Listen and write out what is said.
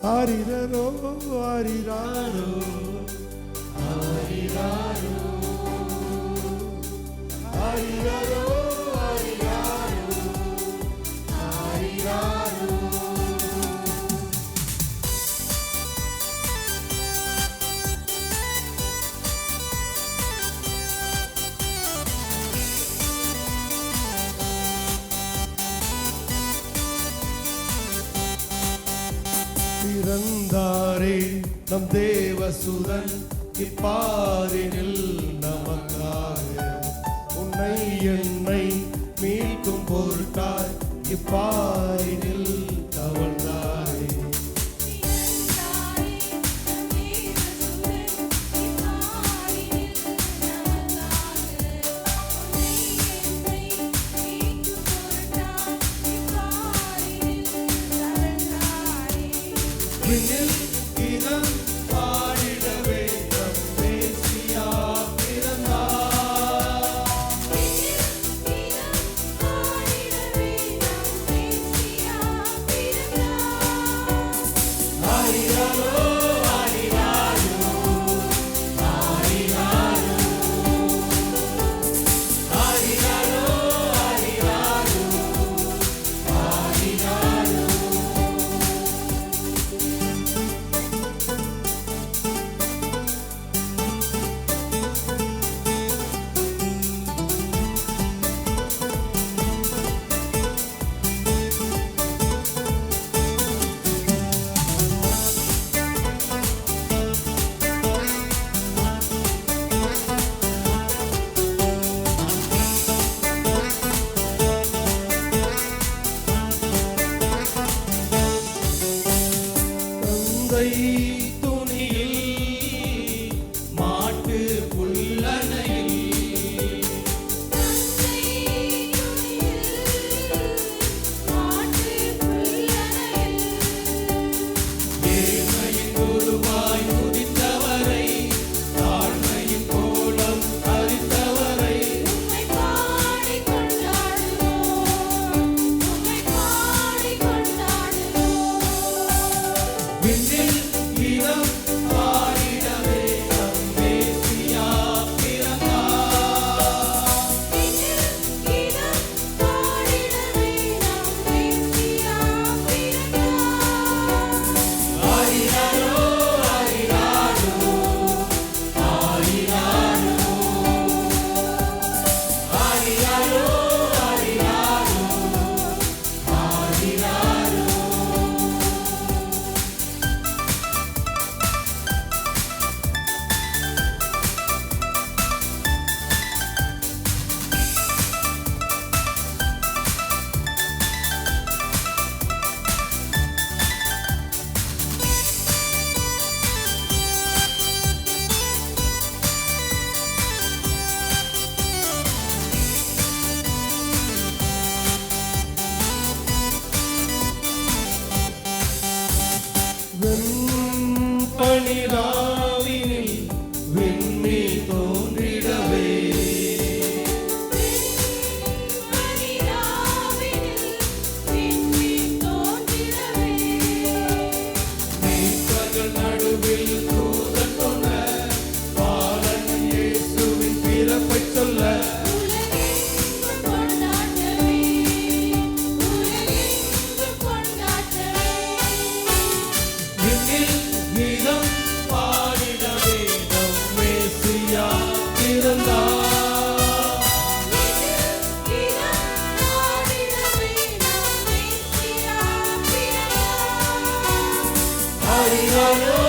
Ariraro, ariraro, ariraro. பிறந்தாரே நம் தேவசுதன் இப்பாரினில் renew. பூங்கை துணியில் மாட்டு புல்லனையில் ஏழ்மையின் குருவாய் முடித்தவரை தாழ்மையின் கோலம் மனிதா Hallelujah.